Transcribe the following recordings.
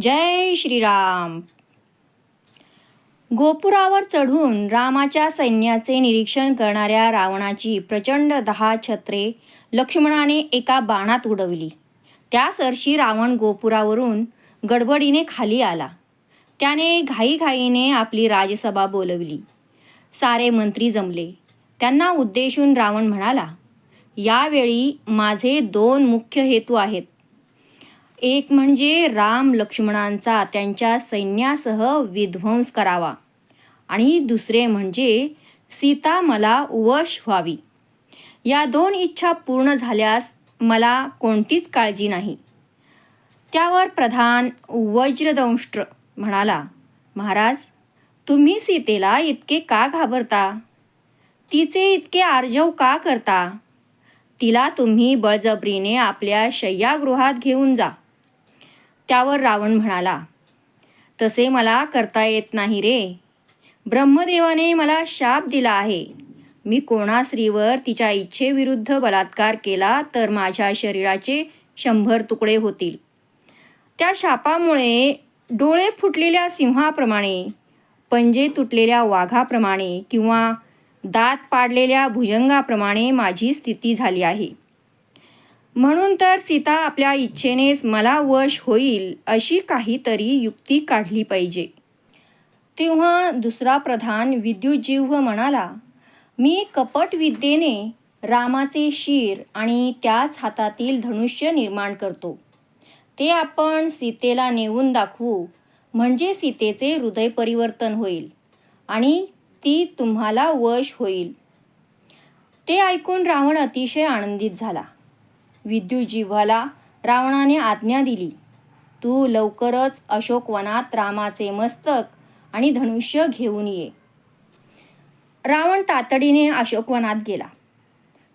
जय श्रीराम. गोपुरावर चढून रामाच्या सैन्याचे निरीक्षण करणाऱ्या रावणाची प्रचंड दहा छत्रे लक्ष्मणाने एका बाणात उडवली. त्या सरशी रावण गोपुरावरून गडबडीने खाली आला. त्याने घाईघाईने आपली राजसभा बोलवली. सारे मंत्री जमले. त्यांना उद्देशून रावण म्हणाला यावेळी माझे दोन मुख्य हेतू आहेत. एक म्हणजे राम लक्ष्मणांचा त्यांच्या सैन्यासह विध्वंस करावा. आणि दुसरे म्हणजे सीता मला वश व्हावी. या दोन इच्छा पूर्ण झाल्यास मला कोणतीच काळजी नाही. त्यावर प्रधान वज्रदंष्ट्र म्हणाला महाराज तुम्ही सीतेला इतके का घाबरता? तिचे इतके आर्जव का करता? तिला तुम्ही बळजबरीने आपल्या शय्यागृहात घेऊन जा. त्यावर रावण म्हणाला तसे मला करता येत नाही रे. ब्रह्मदेवाने मला शाप दिला आहे. मी कोणा स्त्रीवर तिच्या इच्छेविरुद्ध बलात्कार केला तर माझ्या शरीराचे शंभर तुकडे होतील. त्या शापामुळे डोळे फुटलेल्या सिंहाप्रमाणे पंजे तुटलेल्या वाघाप्रमाणे किंवा दात पाडलेल्या भुजंगाप्रमाणे माझी स्थिती झाली आहे. म्हणून तर सीता आपल्या इच्छेनेच मला वश होईल अशी काहीतरी युक्ती काढली पाहिजे. तेव्हा दुसरा प्रधान विद्युजीव म्हणाला मी कपट विद्येने रामाचे शिर आणि त्याच हातातील धनुष्य निर्माण करतो. ते आपण सीतेला नेऊन दाखवू म्हणजे सीतेचे हृदय परिवर्तन होईल आणि ती तुम्हाला वश होईल. ते ऐकून रावण अतिशय आनंदित झाला. विद्युजीव्हाला रावणाने आज्ञा दिली. तू लवकरच अशोकवनात रामाचे मस्तक आणि धनुष्य घेऊन ये. रावण तातडीने अशोकवनात गेला.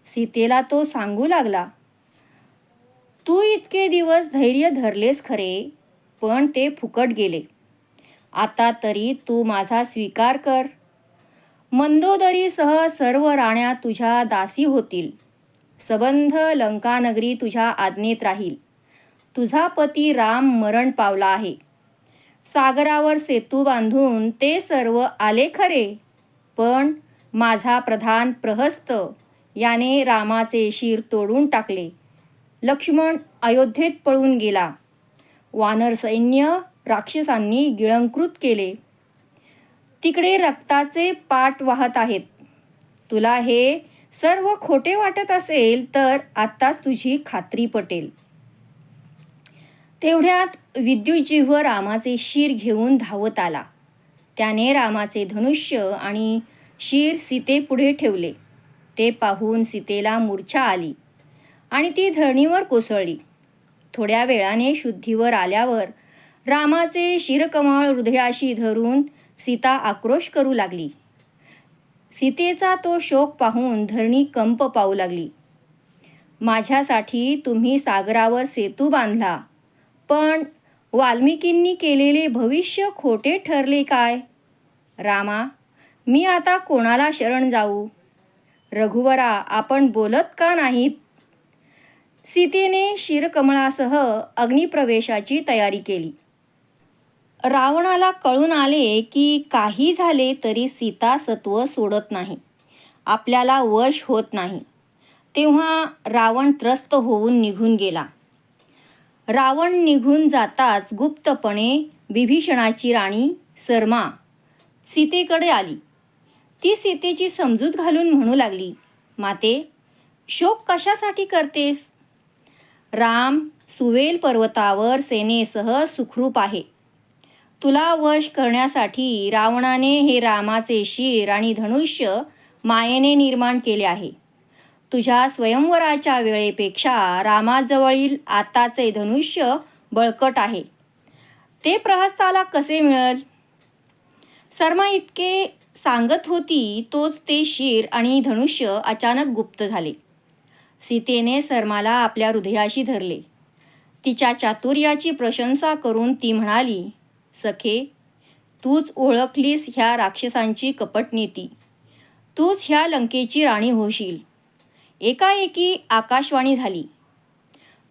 सीतेला तो सांगू लागला तू इतके दिवस धैर्य धरलेस खरे पण ते फुकट गेले. आता तरी तू माझा स्वीकार कर. मंदोदरीसह सर्व राण्या तुझ्या दासी होतील. सबंध लंकानगरी तुझ्या आज्ञेत राहील. तुझा पती राम मरण पावला आहे. सागरावर सेतू बांधून ते सर्व आले खरे. पण माझा प्रधान प्रहस्त याने रामाचे शिर तोडून टाकले. लक्ष्मण अयोध्येत पळून गेला. वानर सैन्य राक्षसांनी गिळंकृत केले. तिकडे रक्ताचे पाट वाहत आहेत. तुला हे सर्व खोटे वाटत असेल तर आत्ताच तुझी खात्री पटेल. तेवढ्यात विद्युतजिव्ह रामाचे शिर घेऊन धावत आला. त्याने रामाचे धनुष्य आणि शिर सीतेपुढे ठेवले. ते पाहून सीतेला मूर्छा आली आणि ती धरणीवर कोसळली. थोड्या वेळाने शुद्धीवर आल्यावर रामाचे शिरकमळ हृदयाशी धरून सीता आक्रोश करू लागली. सीतेचा तो शोक पाहून धरणी कंप पाहू लागली. माझ्यासाठी तुम्ही सागरावर सेतू बांधला पण वाल्मिकींनी केलेले भविष्य खोटे ठरले काय? रामा मी आता कोणाला शरण जाऊ? रघुवरा आपण बोलत का नाहीत? सीतेने शिरकमळासह अग्निप्रवेशाची तयारी केली. रावणाला कळून आले की काही झाले तरी सीता सत्व सोडत नाही. आपल्याला वश होत नाही. तेव्हा रावण त्रस्त होऊन निघून गेला. रावण निघून जाताच गुप्तपणे विभीषणाची राणी सरमा सीतेकडे आली. ती सीतेची समजूत घालून म्हणू लागली माते शोक कशासाठी करतेस? राम सुवेल पर्वतावर सेनेसह सुखरूप आहे. तुला वश करण्यासाठी रावणाने हे रामाचे शिर आणि धनुष्य मायेने निर्माण केले आहे. तुझ्या स्वयंवराच्या वेळेपेक्षा रामाजवळील आताचे धनुष्य बळकट आहे. ते प्रहस्ताला कसे मिळेल? शर्मा इतके सांगत होती तोच ते शिर आणि धनुष्य अचानक गुप्त झाले. सीतेने शर्माला आपल्या हृदयाशी धरले. तिच्या चातुर्याची प्रशंसा करून ती म्हणाली सखे तूच ओळखलीस ह्या राक्षसांची कपटनीती. तूच ह्या लंकेची राणी होशील. एकाएकी आकाशवाणी झाली.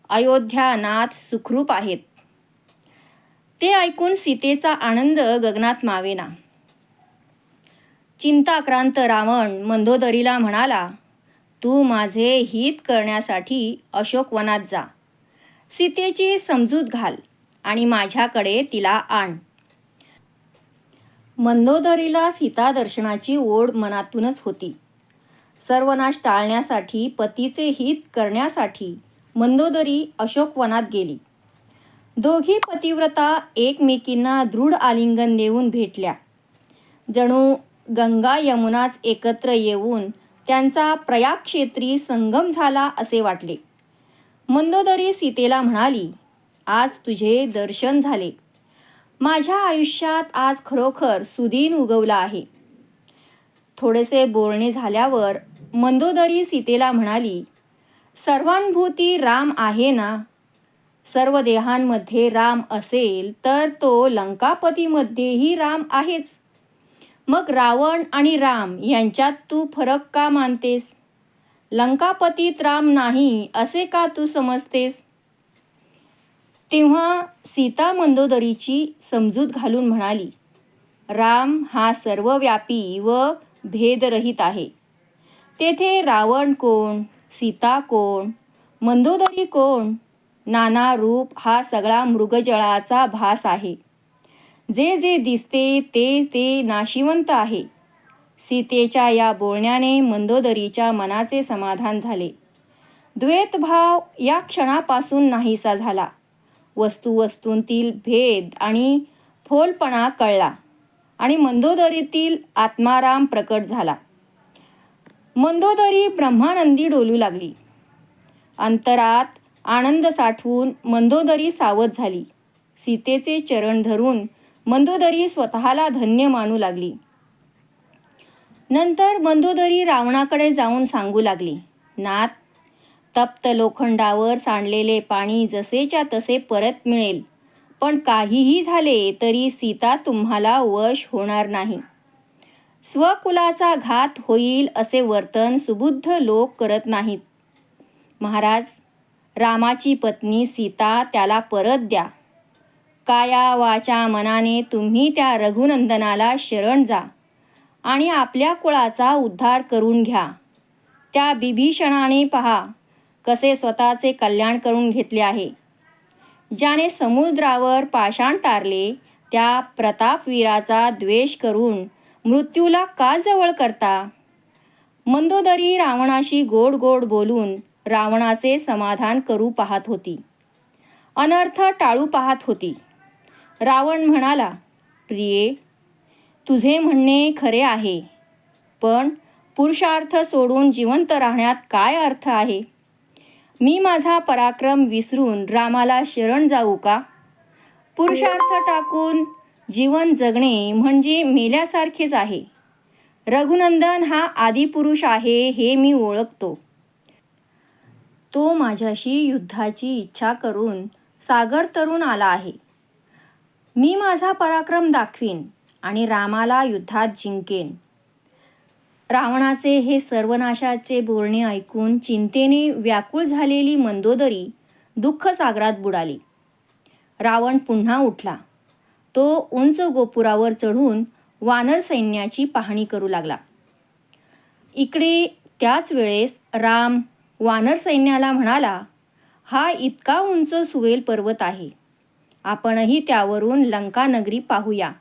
अयोध्या नाथ सुखरूप आहेत. ते ऐकून सीतेचा आनंद गगनात मावेना. चिंताक्रांत रावण मंदोदरीला म्हणाला तू माझे हित करण्यासाठी अशोकवनात जा. सीतेची समजूत घाल. आणि माझ्याकडे तिला आण. मंदोदरीला सीता दर्शनाची ओढ मनातूनच होती. सर्वनाश टाळण्यासाठी पतीचे हित करण्यासाठी मंदोदरी अशोकवनात गेली. दोघी पतिव्रता एकमेकींना दृढ आलिंगन देऊन भेटल्या. जणू गंगा यमुनाच एकत्र येऊन त्यांचा प्रयाग क्षेत्री संगम झाला असे वाटले. मंदोदरी सीतेला म्हणाली आज तुझे दर्शन झाले. माझ्या आयुष्यात आज खरोखर सुदीन उगवला आहे. थोडेसे बोलणे झाल्यावर मंदोदरी सीतेला म्हणाली सर्वांभूती राम आहे ना? सर्व देहांमध्ये राम असेल तर तो लंकापतीमध्येही राम आहेच. मग रावण आणि राम यांच्यात तू फरक का मानतेस? लंकापतीत राम नाही असे का तू समजतेस? तेव्हा सीता मंदोदरीची समजूत घालून म्हणाली राम हा सर्वव्यापी व भेदरहित आहे. तेथे रावण कोण सीता कोण मंदोदरी कोण नाना रूप हा सगळा मृगजळाचा भास आहे. जे जे दिसते ते ते नाशिवंत आहे. सीतेच्या या बोलण्याने मंदोदरीच्या मनाचे समाधान झाले. द्वैतभाव या क्षणापासून नाहीसा झाला. वस्तू वस्तूंतील भेद आणि फोलपणा कळला आणि मंदोदरीतील आत्माराम प्रकट झाला. मंदोदरी ब्रह्मानंदी डोलू लागली. अंतरात आनंद साठवून मंदोदरी सावध झाली. सीतेचे चरण धरून मंदोदरी स्वतःला धन्य मानू लागली. नंतर मंदोदरी रावणाकडे जाऊन सांगू लागली नाथ तप्त लोखंडावर सांडलेले पाणी जसेच्या तसे परत मिळेल. पण काहीही झाले तरी सीता तुम्हाला वश होणार नाही. स्वकुलाचा घात होईल असे वर्तन सुबुद्ध लोक करत नाहीत. महाराज रामाची पत्नी सीता त्याला परत द्या. काया वाचा मनाने तुम्ही त्या रघुनंदनाला शरण जा आणि आपल्या कुळाचा उद्धार करून घ्या. त्या बिभीषणाने पहा. कसे स्वतःचे कल्याण करून घेतले आहे? ज्याने समुद्रावर पाषाण तारले त्या प्रतापवीराचा द्वेष करून मृत्यूला का जवळ करता? मंदोदरी रावणाशी गोड गोड बोलून रावणाचे समाधान करू पाहत होती. अनर्थ टाळू पाहत होती. रावण म्हणाला प्रिये तुझे म्हणणे खरे आहे पण पुरुषार्थ सोडून जिवंत राहण्यात काय अर्थ आहे? मी माझा पराक्रम विसरून रामाला शरण जाऊ का? पुरुषार्थ टाकून जीवन जगणे म्हणजे मेल्यासारखेच आहे. रघुनंदन हा आदिपुरुष आहे हे मी ओळखतो. तो माझ्याशी युद्धाची इच्छा करून सागर तरुण आला आहे. मी माझा पराक्रम दाखवीन आणि रामाला युद्धात जिंकेन. रावणाचे हे सर्वनाशाचे बोलणे ऐकून चिंतेने व्याकुळ झालेली मंदोदरी दुःख सागरात बुडाली. रावण पुन्हा उठला. तो उंच गोपुरावर चढून वानर सैन्याची पाहणी करू लागला. इकडे त्याच वेळेस राम वानर सैन्याला म्हणाला हा इतका उंच सुवेल पर्वत आहे. आपणही त्यावरून लंकानगरी पाहूया.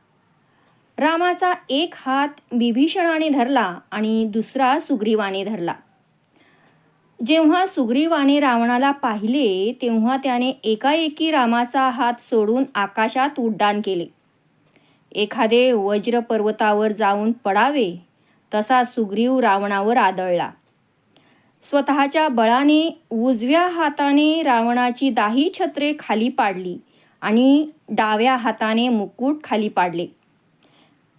रामाचा एक हात बिभीषणाने धरला आणि दुसरा सुग्रीवाने धरला. जेव्हा सुग्रीवाने रावणाला पाहिले तेव्हा त्याने एकाएकी रामाचा हात सोडून आकाशात उड्डाण केले. एखादे वज्र पर्वतावर जाऊन पडावे तसा सुग्रीव रावणावर आदळला. स्वतःच्या बळाने उजव्या हाताने रावणाची दाही छत्रे खाली पाडली आणि डाव्या हाताने मुकुट खाली पाडले.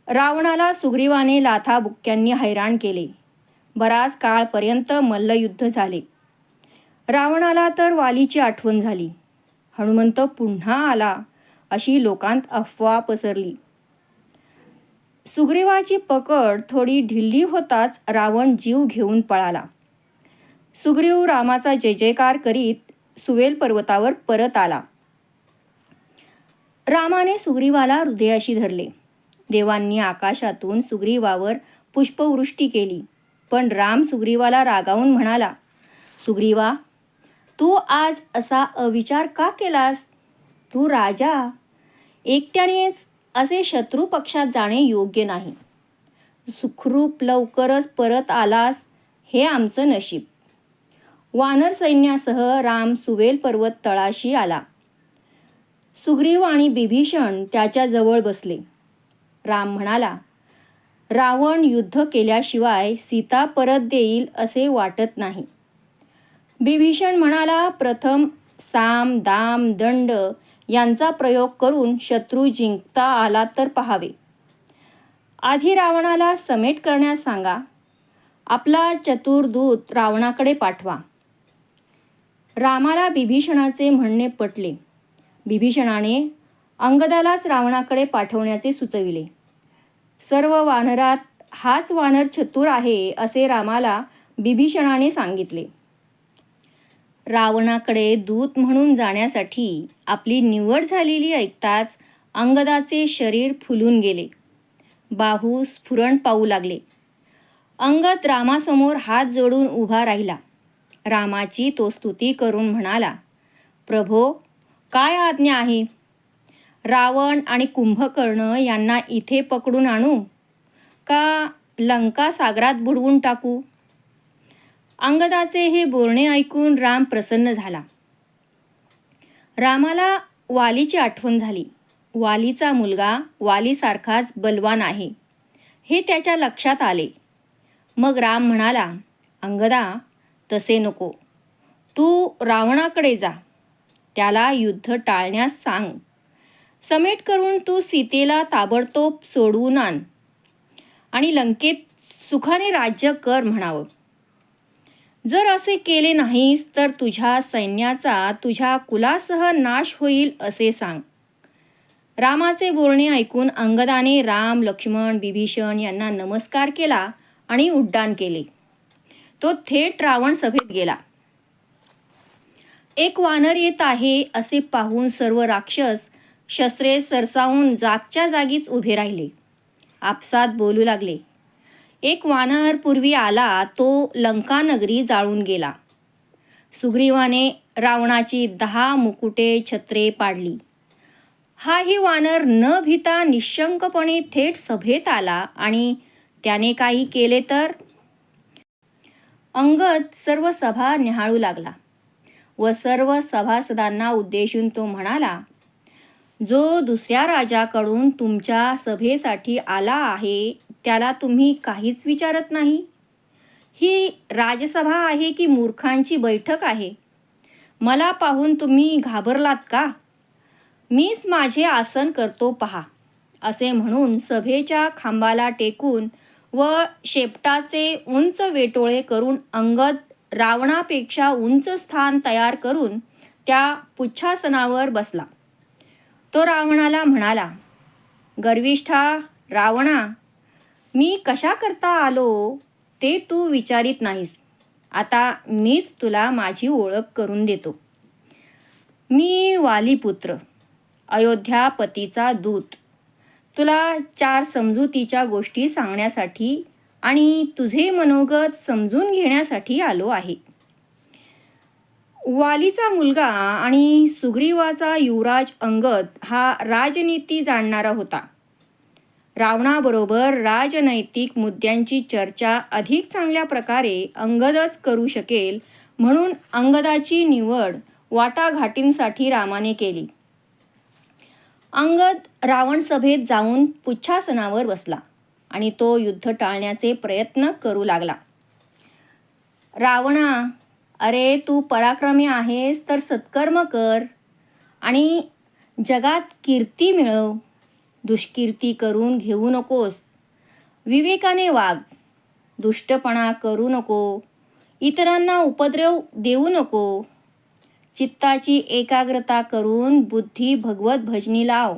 रावणाला सुग्रीवाने लाथाबुक्क्यांनी हैराण केले. बराच काळपर्यंत मल्लयुद्ध झाले. रावणाला तर वालीची आठवण झाली. हनुमंत पुन्हा आला अशी लोकांत अफवा पसरली. सुग्रीवाची पकड थोडी ढिल्ली होताच रावण जीव घेऊन पळाला. सुग्रीव रामाचा जय जयकार करीत सुवेल पर्वतावर परत आला. रामाने सुग्रीवाला हृदयाशी धरले. देवांनी आकाशातून सुग्रीवावर पुष्पवृष्टी केली. पण राम सुग्रीवाला रागावून म्हणाला सुग्रीवा तू आज असा अविचार का केलास? तू राजा. एकट्यानेच असे शत्रू पक्षात जाणे योग्य नाही. सुखरूप लवकरच परत आलास हे आमचं नशीब. वानर सैन्यासह राम सुवेल पर्वत तळाशी आला. सुग्रीव आणि बिभीषण त्याच्याजवळ बसले. राम म्हणाला रावण युद्ध केल्याशिवाय सीता परत देईल असे वाटत नाही. बिभीषण म्हणाला प्रथम साम दाम दंड यांचा प्रयोग करून शत्रू जिंकता आला तर पहावे. आधी रावणाला समेट करण्यास सांगा आपला चतुर दूत रावणाकडे पाठवा. रामाला बिभीषणाचे म्हणणे पटले. बिभीषणाने अंगदालाच रावणाकडे पाठवण्याचे सुचविले. सर्व वानरात हाच वानर चतुर आहे असे रामाला बिभीषणाने सांगितले. रावणाकडे दूत म्हणून जाण्यासाठी आपली निवड झालेली ऐकताच अंगदाचे शरीर फुलून गेले. बाहू स्फुरण पाहू लागले. अंगद रामासमोर हात जोडून उभा राहिला. रामाची तो स्तुती करून म्हणाला प्रभो काय आज्ञा आहे? रावण आणि कुंभकर्ण यांना इथे पकडून आणू? का लंका सागरात बुडवून टाकू? अंगदाचे हे बोलणे ऐकून राम प्रसन्न झाला. रामाला वालीची आठवण झाली. वालीचा मुलगा वालीसारखाच बलवान आहे. हे त्याच्या लक्षात आले. मग राम म्हणाला अंगदा तसे नको. तू रावणाकडे जा. त्याला युद्ध टाळण्यास सांग. समेट करून तू सीतेला ताबडतोब सोडवून आण आणि लंकेत सुखाने राज्य कर म्हणावं. जर असे केले नाहीस तर तुझ्या सैन्याचा तुझ्या कुलासह नाश होईल असे सांग. रामाचे बोलणे ऐकून अंगदाने राम लक्ष्मण बिभीषण यांना नमस्कार केला आणि उड्डाण केले. तो थेट रावण सभेत गेला. एक वानर येत आहे असे पाहून सर्व राक्षस शस्त्रे सरसावून जागच्या जागीच उभे राहिले. आपसात बोलू लागले. एक वानर पूर्वी आला तो लंकानगरी जाळून गेला. सुग्रीवाने रावणाची दहा मुकुटे छत्रे पाडली. हाही वानर न भिता निशंकपणे थेट सभेत आला आणि त्याने काही केले तर? अंगद सर्व सभा निहाळू लागला. व सर्व सभासदांना उद्देशून तो म्हणाला जो दुसऱ्या राजाकडून तुमच्या सभेसाठी आला आहे त्याला तुम्ही काहीच विचारत नाही. ही राजसभा आहे की मूर्खांची बैठक आहे? मला पाहून तुम्ही घाबरलात का? मीच माझे आसन करतो पहा असे म्हणून सभेच्या खांबाला टेकून व शेपटाचे उंच वेटोळे करून अंगद रावणापेक्षा उंच स्थान तयार करून त्या पुच्छासनावर बसला. तो रावणाला म्हणाला गर्विष्ठा रावणा मी कशा करता आलो ते तू विचारित नाहीस. आता मीच तुला माझी ओळख करून देतो. मी वालीपुत्र अयोध्यापतीचा दूत. तुला चार समजुतीच्या गोष्टी सांगण्यासाठी आणि तुझे मनोगत समजून घेण्यासाठी आलो आहे. वालीचा मुलगा आणि सुग्रीवाचा युवराज अंगद हा राजनीती जाणणारा होता. रावणाबरोबर राजनैतिक मुद्द्यांची चर्चा अधिक चांगल्या प्रकारे अंगदच करू शकेल म्हणून अंगदाची निवड वाटाघाटींसाठी रामाने केली. अंगद रावण सभेत जाऊन पुच्छासनावर बसला आणि तो युद्ध टाळण्याचे प्रयत्न करू लागला. रावणा अरे तू पराक्रमी आहेस तर सत्कर्म कर. आणि जगात कीर्ती मिळव. दुष्कीर्ती करून घेऊ नकोस. विवेकाने वाग. दुष्टपणा करू नको. इतरांना उपद्रव देऊ नको. चित्ताची एकाग्रता करून बुद्धी भगवत भजनी लाव.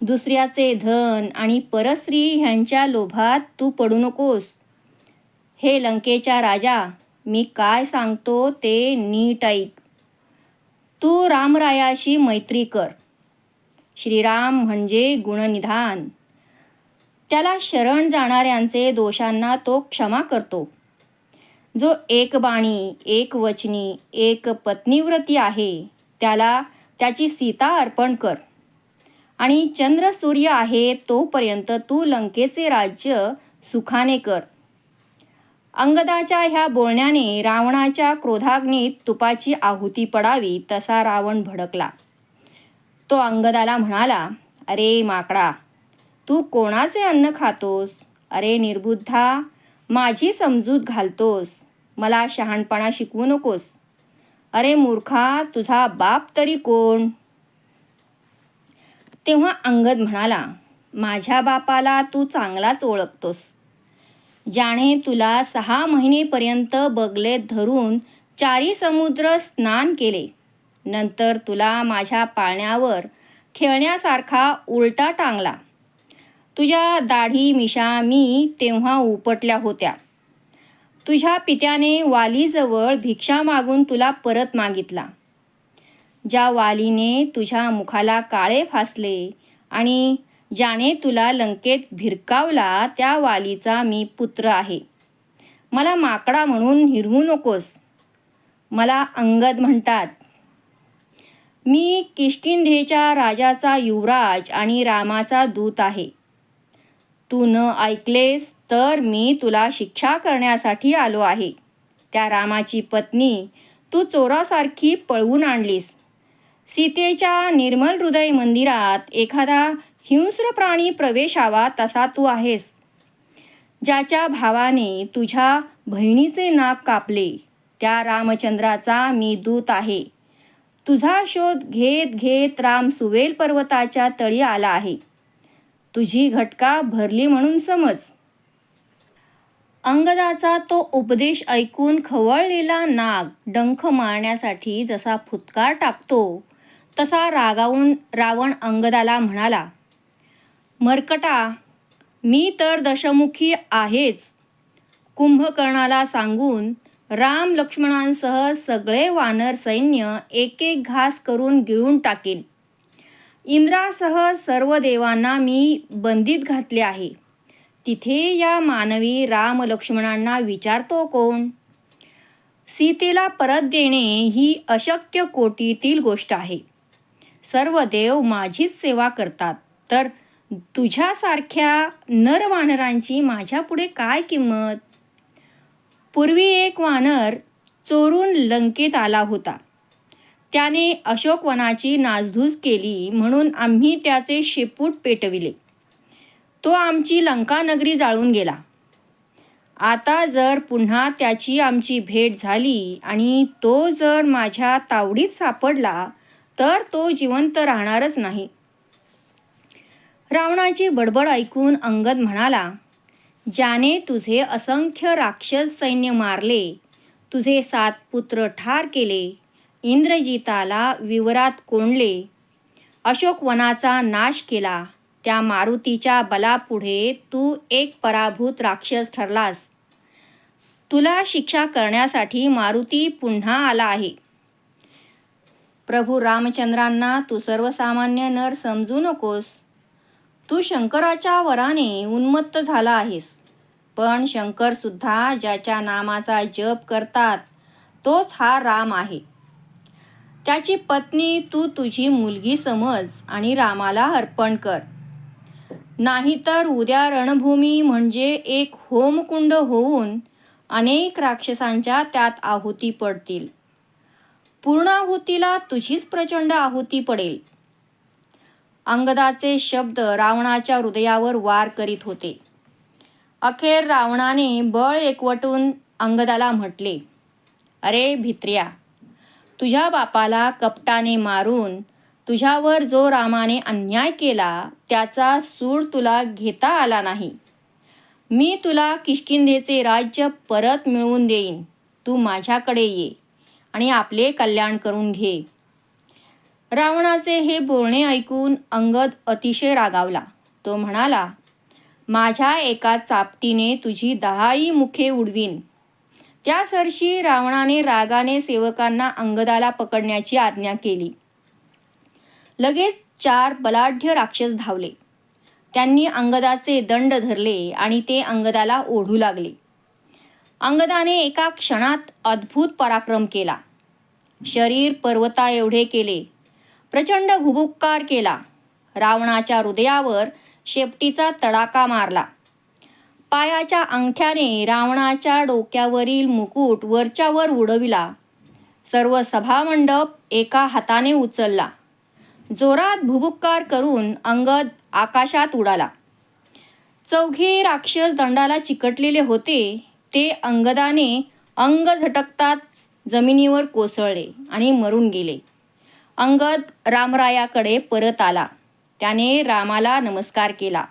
दुसऱ्याचे धन आणि परस्त्री ह्यांच्या लोभात तू पडू नकोस. हे लंकेच्या राजा मी काय सांगतो ते नीट ऐक. तू रामरायाशी मैत्री कर. श्रीराम म्हणजे गुणनिधान. त्याला शरण जाणाऱ्यांचे दोषांना तो क्षमा करतो. जो एक बाणी एक वचनी एक पत्नीव्रती आहे त्याला त्याची सीता अर्पण कर. आणि चंद्र सूर्य आहे तोपर्यंत तू लंकेचे राज्य सुखाने कर. अंगदाच्या ह्या बोलण्याने रावणाच्या क्रोधाग्नीत तुपाची आहुती पडावी तसा रावण भडकला. तो अंगदाला म्हणाला अरे माकडा तू कोणाचे अन्न खातोस? अरे निर्बुद्धा माझी समजूत घालतोस. मला शहाणपणा शिकवू नकोस. अरे मूर्खा तुझा बाप तरी कोण? तेव्हा अंगद म्हणाला माझ्या बापाला तू चांगलाच ओळखतोस. ज्याने तुला सहा महिनेपर्यंत बगलेत धरून चारी समुद्र स्नान केले. नंतर तुला माझ्या पाळण्यावर खेळण्यासारखा उलटा टांगला. तुझ्या दाढी मिशा मी तेव्हा उपटल्या होत्या. तुझ्या पित्याने वालीजवळ भिक्षा मागून तुला परत मागितला. ज्या वालीने तुझ्या मुखाला काळे फासले आणि ज्याने तुला लंकेत भिरकावला त्या वालीचा मी पुत्र आहे. मला माकडा म्हणून हिरवू नकोस. मला अंगद म्हणतात. मी किष्किंधेच्या राजाचा युवराज आणि रामाचा दूत आहे. तू न ऐकलेस तर मी तुला शिक्षा करण्यासाठी आलो आहे. त्या रामाची पत्नी तू चोरासारखी पळवून आणलीस. सीतेच्या निर्मल हृदय मंदिरात एखादा हिंस्र प्राणी प्रवेशावा तसा तू आहेस. ज्याच्या भावाने तुझ्या बहिणीचे नाक कापले त्या रामचंद्राचा मी दूत आहे. तुझा शोध घेत घेत राम सुवेल पर्वताच्या तळी आला आहे. तुझी घटका भरली म्हणून समज. अंगदाचा तो उपदेश ऐकून खवळलेला नाग डंख मारण्यासाठी जसा फुतकार टाकतो तसा रागावून रावण अंगदाला म्हणाला मरकटा मी तर दशमुखी आहेच. कुंभकर्णाला सांगून राम लक्ष्मणांसह सगळे वानर सैन्य एक एक घास करून गिळून टाकेल इंद्रासह सर्व देवांना मी बंदीत घातले आहे. तिथे या मानवी राम लक्ष्मणांना विचारतो कोण? सीतेला परत देणे ही अशक्य कोटीतील गोष्ट आहे. सर्व देव माझीच सेवा करतात तर तुझ्यासारख्या नरवानरांची माझ्यापुढे काय किंमत? पूर्वी एक वानर चोरून लंकेत आला होता. त्याने अशोकवनाची नासधूस केली म्हणून आम्ही त्याचे शेपूट पेटविले. तो आमची लंका नगरी जाळून गेला. आता जर पुन्हा त्याची आमची भेट झाली आणि तो जर माझ्या तावडीत सापडला तर तो जिवंत राहणारच नाही. रावणाची बडबड ऐकून अंगद म्हणाला ज्याने तुझे असंख्य राक्षस सैन्य मारले तुझे सात पुत्र ठार केले इंद्रजिताला विवरात कोंडले अशोकवनाचा नाश केला त्या मारुतीच्या बलापुढे तू एक पराभूत राक्षस ठरलास. तुला शिक्षा करण्यासाठी मारुती पुन्हा आला आहे. प्रभू रामचंद्रांना तू सर्वसामान्य नर समजू नकोस. तू शंकराच्या वराने उन्मत्त झाला आहेस. पण शंकरसुद्धा ज्याच्या नामाचा जप करतात तोच हा राम आहे. त्याची पत्नी तू तुझी मुलगी समज आणि रामाला अर्पण कर. नाहीतर उद्या रणभूमी म्हणजे एक होमकुंड होऊन अनेक राक्षसांच्या त्यात आहुती पडतील. पूर्णाहुतीला तुझीच प्रचंड आहुती पडेल. अंगदाचे शब्द रावणाच्या हृदयावर वार करीत होते. अखेर रावणाने बळ एकवटून अंगदाला म्हटले अरे भित्र्या तुझ्या बापाला कपटाने मारून तुझ्यावर जो रामाने अन्याय केला त्याचा सूड तुला घेता आला नाही. मी तुला किष्किंधेचे राज्य परत मिळवून देईन. तू माझ्याकडे ये आणि आपले कल्याण करून घे. रावणाचे हे बोलणे ऐकून अंगद अतिशय रागावला. तो म्हणाला माझ्या एका चापटीने तुझी दहाही मुखे उडवीन. त्या सरशी रावणाने रागाने सेवकांना अंगदाला पकडण्याची आज्ञा केली. लगेच चार बलाढ्य राक्षस धावले. त्यांनी अंगदाचे दंड धरले आणि ते अंगदाला ओढू लागले. अंगदाने एका क्षणात अद्भुत पराक्रम केला. शरीर पर्वता एवढे केले प्रचंड भुभुक्कार केला. रावणाच्या हृदयावर शेपटीचा तडाका मारला. पायाच्या अंगठ्याने रावणाच्या डोक्यावरील मुकुट वरच्यावर उडविला. सर्व सभामंडप एका हाताने उचलला. जोरात भुबुक्कार करून अंगद आकाशात उडाला. चौघे राक्षस दंडाला चिकटलेले होते. ते अंगदाने अंग झटकताच जमिनीवर कोसळले आणि मरून गेले. अंगद रामरायाकडे परत आला. त्याने रामाला नमस्कार केला.